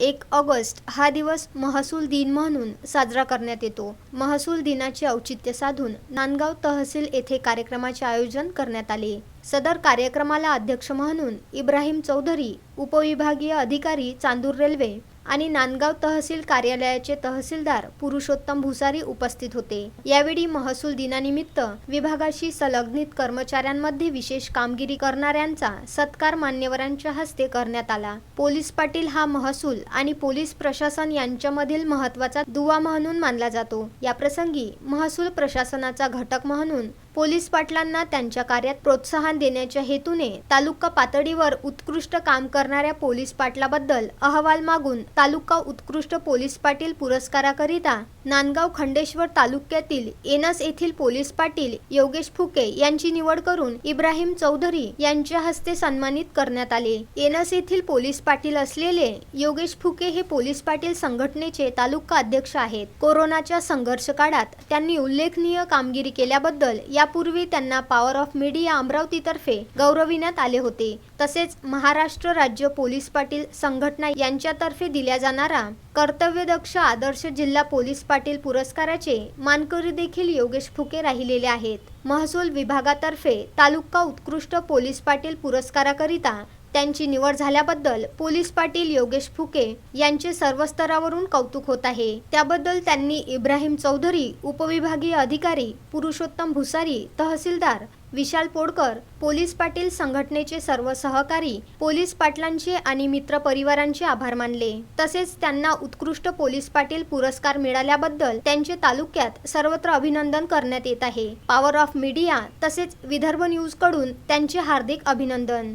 एक ऑगस्ट हा दिवस महसूल दिन म्हणून साजरा करण्यात येतो. महसूल दिनाचे औचित्य साधून नांदगाव तहसील येथे कार्यक्रमाचे आयोजन करण्यात आले. सदर कार्यक्रमाला अध्यक्ष म्हणून इब्राहिम चौधरी उपविभागीय अधिकारी चांदूर रेल्वे आणि नांदगाव तहसील कार्यालयाचे तहसीलदार पुरुषोत्तम भुसारी उपस्थित होते. यावेळी महसूल दिनानिमित्त विभागाशी संलग्नित कर्मचाऱ्यांमध्ये विशेष कामगिरी करणाऱ्यांचा सत्कार मान्यवरांच्या हस्ते करण्यात आला. पोलीस पाटील हा महसूल आणि पोलीस प्रशासन यांच्यामधील महत्त्वाचा दुवा म्हणून मानला जातो. या प्रसंगी महसूल प्रशासनाचा घटक म्हणून पोलीस पाटलांना त्यांच्या कार्यात प्रोत्साहन देण्याच्या हेतूने तालुका पातळीवर उत्कृष्ट काम करणाऱ्या पोलीस पाटलाबद्दल अहवाल मागून तालुका उत्कृष्ट पोलीस पाटील पुरस्काराकरिता नांदगाव खंडेश्वर तालुक्यातील एनस येथील पोलीस पाटील योगेश फुके यांची निवड करून इब्राहिम चौधरी यांच्या हस्ते सन्मानित करण्यात आले. एनस येथील पोलीस पाटील असलेले योगेश फुके हे पोलीस पाटील संघटनेचे तालुका अध्यक्ष आहेत. कोरोनाच्या संघर्ष काळात त्यांनी उल्लेखनीय कामगिरी केल्याबद्दल यापूर्वी त्यांना पॉवर ऑफ मीडिया अमरावतीतर्फे गौरविण्यात आले होते. तसेच महाराष्ट्र राज्य पोलीस पाटील संघटना यांच्यातर्फे दिल्या जाणारा कर्तव्यदक्ष आदर्श जिल्हा पोलीस पाटील पुरस्काराचे मानकरी देखील योगेश फुके राहिलेले आहेत. महसूल विभागातर्फे तालुका उत्कृष्ट पोलीस पाटील पुरस्काराकरिता त्यांची निवड झाल्याबद्दल पोलीस पाटील योगेश फुके यांचे सर्व स्तरावरून कौतुक होत आहे. त्याबद्दल त्यांनी इब्राहिम चौधरी उपविभागीय अधिकारी पुरुषोत्तम भुसारी तहसीलदार विशाल पोडकर पोलीस पाटील संघटनेचे सर्व सहकारी पोलीस पाटलांचे आणि मित्र परिवारांचे आभार मानले. तसेच त्यांना उत्कृष्ट पोलीस पाटील पुरस्कार मिळाल्याबद्दल त्यांचे तालुक्यात सर्वत्र अभिनंदन करण्यात येत आहे. पॉवर ऑफ मीडिया तसेच विदर्भ न्यूजकडून त्यांचे हार्दिक अभिनंदन.